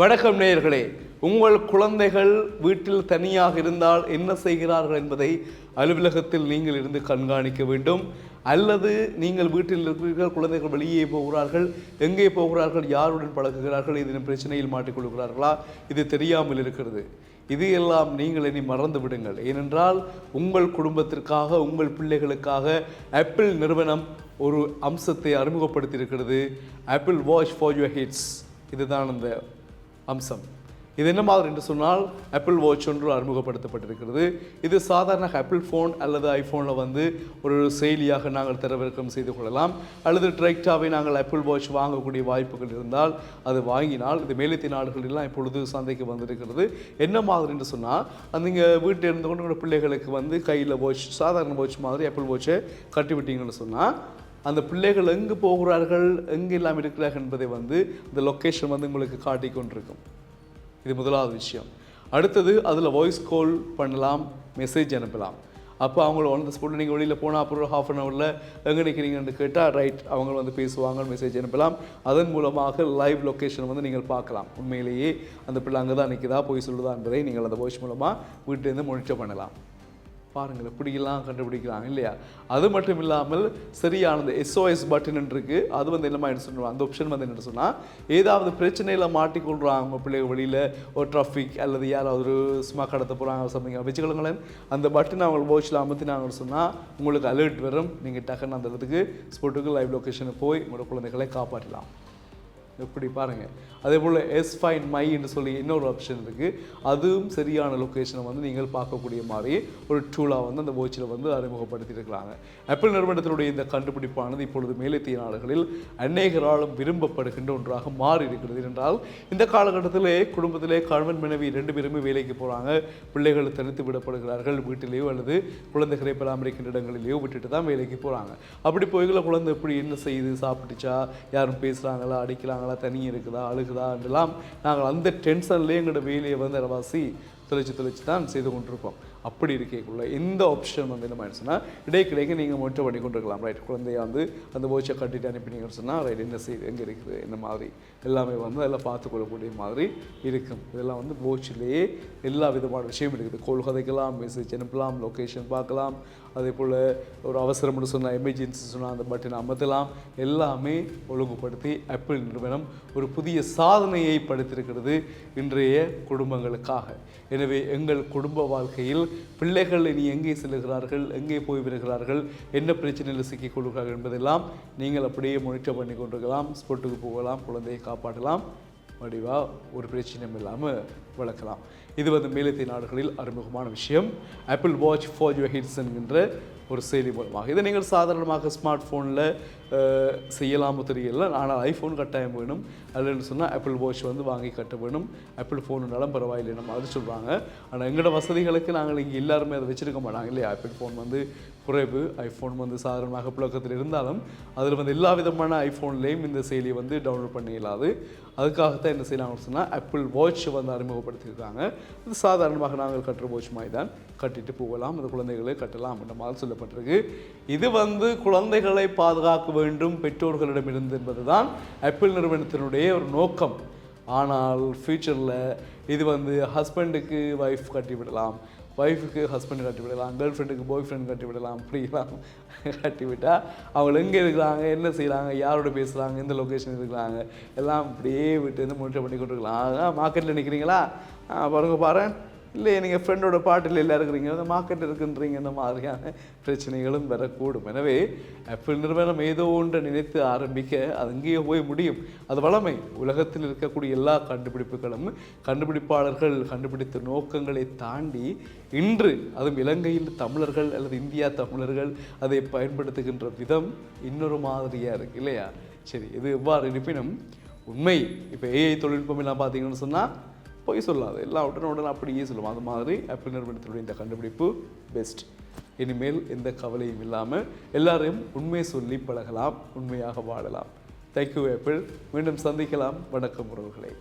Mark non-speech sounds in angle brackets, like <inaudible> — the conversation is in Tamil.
வணக்கம் நேயர்களே உங்கள் குழந்தைகள் வீட்டில் தனியாக இருந்தால் என்ன செய்கிறார்கள் என்பதை அலுவலகத்தில் நீங்கள் இருந்து கண்காணிக்க வேண்டும். அல்லது நீங்கள் வீட்டில் இருக்கிறீர்கள் குழந்தைகள் வெளியே போகிறார்கள் எங்கே போகிறார்கள் யாருடன் பழகுகிறார்கள் இதன் பிரச்சனையில் மாட்டிக்கொள்கிறார்களா இது தெரியாமல் இருக்கிறது. இது எல்லாம் நீங்கள் இனி மறந்து விடுங்கள். ஏனென்றால் உங்கள் குடும்பத்திற்காக உங்கள் பிள்ளைகளுக்காக ஆப்பிள் நிறுவனம் ஒரு அம்சத்தை அறிமுகப்படுத்தியிருக்கிறது. Apple Watch for your hits இதுதான் அந்த அம்சம். இது என்ன மாதிரி என்று சொன்னால் ஆப்பிள் வாட்ச் ஒன்று அறிமுகப்படுத்தப்பட்டிருக்கிறது. இது சாதாரண ஆப்பிள் ஃபோன் அல்லது ஐஃபோனில் வந்து ஒரு செயலியாக நாங்கள் தரவிறக்கம் செய்து கொள்ளலாம். அல்லது டிரெக்டாகவே நாங்கள் ஆப்பிள் வாட்ச் வாங்கக்கூடிய வாய்ப்புகள் இருந்தால் அது வாங்கினால் இது மேலத்திய நாடுகளெல்லாம் இப்பொழுது சந்தைக்கு வந்திருக்கிறது. என்ன மாதிரி என்று சொன்னால் அந்த நீங்கள் வீட்டில் இருந்து கொண்டு பிள்ளைகளுக்கு வந்து கையில் வாட்ச் சாதாரண வாட்ச் மாதிரி ஆப்பிள் வாட்சை கட்டிவிட்டீங்கன்னு சொன்னால் அந்த பிள்ளைகள் எங்கு போகிறார்கள் எங்கு இல்லாமல் இருக்கிறார்கள் என்பதை வந்து இந்த லொக்கேஷன் வந்து உங்களுக்கு காட்டி கொண்டிருக்கும் இது முதலாவது விஷயம். அடுத்தது அதில் வாய்ஸ் கால் பண்ணலாம் மெசேஜ் அனுப்பலாம். அப்போ அவங்கள ஒன் ஸ்பாட்டில் நீங்கள் வெளியில் போனால் அப்புறம் ஹாஃப் அன் ஹவரில் எங்கே நிற்கிறீங்கன்னு கேட்டால் ரைட் அவங்க வந்து பேசுவாங்க மெசேஜ் அனுப்பலாம். அதன் மூலமாக லைவ் லொக்கேஷன் வந்து நீங்கள் பார்க்கலாம். உண்மையிலேயே அந்த பிள்ளை அங்கே தான் நிற்குதா போய் சொல்லுதா என்பதை நீங்கள் அந்த வாய்ஸ் மூலமாக வீட்டிலேருந்து மானிட்டர் பண்ணலாம். பாருங்கள் இப்படிலாம் கண்டுபிடிக்கிறாங்க இல்லையா? அது மட்டும் இல்லாமல் சரியான அந்த எஸ்ஓஎஸ் பட்டன் இருக்கு. அது வந்து என்னமா என்ன சொல்லுவாங்க அந்த ஆப்ஷன் வந்து என்ன சொன்னால் ஏதாவது பிரச்சனையில் மாட்டிக்கொள்கிறாங்க அவங்க பிள்ளைங்க வெளியில் ஒரு ட்ராஃபிக் அல்லது யாராவது ஒரு சும்மா கடத்த போகிறாங்க சம்திங் வச்சுக்கொள்ளுங்களேன் அந்த பட்டன் அவங்க போச்சில் அமர்த்தினாங்கன்னு சொன்னால் உங்களுக்கு அலர்ட் வரும். நீங்கள் டக்குன்னு அந்த இடத்துக்கு ஸ்பாட்டுக்கு லைவ் லொக்கேஷனுக்கு போய் உங்களோட குழந்தைகளை காப்பாற்றலாம். எப்படி பாருங்கள் அதே போல் எஸ் ஃபைன் மைன்னு சொல்லி இன்னொரு ஆப்ஷன் இருக்குது அதுவும் சரியான லொக்கேஷனை வந்து நீங்கள் பார்க்கக்கூடிய மாதிரி ஒரு டூலாக வந்து அந்த வாட்சில் வந்து அறிமுகப்படுத்தியிருக்கிறாங்க. ஆப்பிள் நிறுவனத்தினுடைய இந்த கண்டுபிடிப்பானது இப்பொழுது மேலத்திய நாடுகளில் அநேகராலும் விரும்பப்படுகின்ற ஒன்றாக மாறி இருக்கிறது. என்றால் இந்த காலகட்டத்திலே குடும்பத்திலே கணவன் மனைவி ரெண்டு பேருமே வேலைக்கு போகிறாங்க பிள்ளைகள் தனித்து விடப்படுகிறார்கள். வீட்டிலேயோ அல்லது குழந்தைகளை பராமரிக்கின்ற இடங்களிலேயோ விட்டுட்டு தான் வேலைக்கு போகிறாங்க அப்படி போய்களை குழந்தை எப்படி என்ன செய்யுது சாப்பிட்டுச்சா? யாரும் பேசுகிறாங்களா அடிக்கிறாங்களா தனி இருக்குதா அழுகுதான்றலாம் நாங்கள் அந்த டென்ஷன்லேயே எங்களோட வேலையை வந்து ரவாசி தொலைச்சு தெளித்து தான் செய்து கொண்டிருப்போம். அப்படி இருக்கக்குள்ள எந்த ஆப்ஷன் வந்து என்ன ஆயிடுச்சுன்னா இடைக்கிடைக்கு நீங்கள் மட்டும் பண்ணி கொண்டிருக்கலாம். ரைட் குழந்தைய வந்து அந்த போச்சை கட்டிட்டு அனுப்பினீங்கன்னு சொன்னால் ரைட் என்ன செய்யுது எங்கே இருக்குது இந்த மாதிரி எல்லாமே வந்து அதெல்லாம் பார்த்துக்கொள்ளக்கூடிய மாதிரி இருக்கும். இதெல்லாம் வந்து போச்சிலேயே எல்லா விதமான விஷயம் இருக்குது. கோல் கதைக்கலாம் மெசேஜ் அனுப்பலாம் லொக்கேஷன் பார்க்கலாம். அதே போல் ஒரு அவசரம்னு சொன்னால் எமர்ஜென்சி சொன்னால் அந்த பட்டனை அமர்த்தலாம். எல்லாமே ஒழுங்குபடுத்தி ஆப்பிள் நிறுவனம் ஒரு புதிய சாதனையை படுத்திருக்கிறது இன்றைய குடும்பங்களுக்காக. எனவே எங்கள் குடும்ப வாழ்க்கையில் பிள்ளைகள் இனி எங்கே செல்கிறார்கள் எங்கே போய் வருகிறார்கள் என்ன பிரச்சனையில் சிக்கிக்கொள்கிறார்கள் என்பதெல்லாம் நீங்கள் அப்படியே முன்னேற்றம் பண்ணி கொண்டிருக்கலாம் ஸ்போர்ட்டுக்கு போகலாம் குழந்தையை காப்பாற்றலாம். வடிவாக ஒரு பிரச்சனையும் இல்லாமல் வளர்க்கலாம் இது வந்து மேலத்திய நாடுகளில் அறிமுகமான விஷயம். Apple Watch for your hits என்கின்ற ஒரு செயலி மூலமாக. இதை நீங்கள் சாதாரணமாக ஸ்மார்ட் ஃபோனில் செய்யலாமோ தெரியல. ஆனால் ஐஃபோன் கட்டாயம் வேணும். அல்லன்னு சொன்னால் ஆப்பிள் வாட்ச் வந்து வாங்கி கட்ட வேணும். ஆப்பிள் ஃபோனுனாலும் பரவாயில்லை நம்ம அது சொல்கிறாங்க ஆனால் எங்களோட வசதிகளுக்கு நாங்கள் இங்கே எல்லாருமே அதை வச்சுருக்க மாட்டாங்க. இல்லையா? ஆப்பிள் ஃபோன் வந்து குறைவு. ஐஃபோன் வந்து சாதாரணமாக புழக்கத்தில் இருந்தாலும் அதில் வந்து எல்லா விதமான ஐஃபோன்லேயும் இந்த செயலியை வந்து டவுன்லோட் பண்ண இயலாது. அதுக்காகத்தான் என்ன செய்யலாம்னு சொன்னால் ஆப்பிள் வாட்ச் வந்து ஏற்படுத்தியிருக்காங்க இது சாதாரணமாக நாங்கள் கட்டுற போச்சுமாய் மாதிரி தான் கட்டிட்டு போகலாம் அந்த குழந்தைகளை கட்டலாம் என்ற மாதிரி சொல்லப்பட்டிருக்கு. இது வந்து குழந்தைகளை பாதுகாக்க வேண்டும் பெற்றோர்களிடமிருந்து என்பதுதான் ஆப்பிள் நிறுவனத்தினுடைய ஒரு நோக்கம். ஆனால் ஃப்யூச்சரில் இது வந்து ஹஸ்பண்டுக்கு ஒய்ஃப் கட்டி விடலாம். ஒய்ஃபுக்கு ஹஸ்பண்ட் கட்டி விடலாம் கேர்ள் ஃப்ரெண்டுக்கு பாய் ஃப்ரெண்ட் கட்டி விடலாம் அப்படிலாம் <laughs> கட்டி விட்டால் அவங்க எங்கே இருக்கிறாங்க என்ன செய்கிறாங்க யாரோட பேசுகிறாங்க எந்த லொக்கேஷன் இருக்கிறாங்க எல்லாம் அப்படியே விட்டு வந்து முன்னேற்றம் பண்ணி கொண்டு இருக்கலாம் அதான் மார்க்கெட்டில் நிற்கிறீங்களா பாருங்க பாரு இல்லை நீங்கள் ஃப்ரெண்டோட பாட்டில் எல்லாம் இருக்கிறீங்க. அந்த மார்க்கெட் இருக்குன்றீங்க இந்த மாதிரியான பிரச்சனைகளும் வரக்கூடும். எனவே ஆப்பிள் நிறுவனம் ஏதோ ஒன்றை நினைத்து ஆரம்பிக்க அது அங்கேயே போய் முடியும். அது வளமை. உலகத்தில் இருக்கக்கூடிய எல்லா கண்டுபிடிப்புகளும் கண்டுபிடிப்பாளர்கள் கண்டுபிடித்த நோக்கங்களை தாண்டி இன்று அதுவும் இலங்கையில் தமிழர்கள் அல்லது இந்தியா தமிழர்கள் அதை பயன்படுத்துகின்ற விதம் இன்னொரு மாதிரியாக இருக்கு இல்லையா? சரி இது எவ்வாறு இருப்பினும் உண்மை. இப்போ ஏஐ தொழில்நுட்பம் எல்லாம் பார்த்தீங்கன்னு சொன்னால் பொய் சொல்லாது. எல்லாம் உடனே உடனே அப்படியே சொல்லுவோம் அது மாதிரி ஆப்பிள் நிறுவனத்தினுடைய இந்த கண்டுபிடிப்பு பெஸ்ட் இனிமேல் எந்த கவலையும் இல்லாமல் எல்லாரையும் உண்மை சொல்லி பழகலாம் உண்மையாக வாழலாம். தேங்க்யூ ஆப்பிள் மீண்டும் சந்திக்கலாம். வணக்கம் உறவுகளை.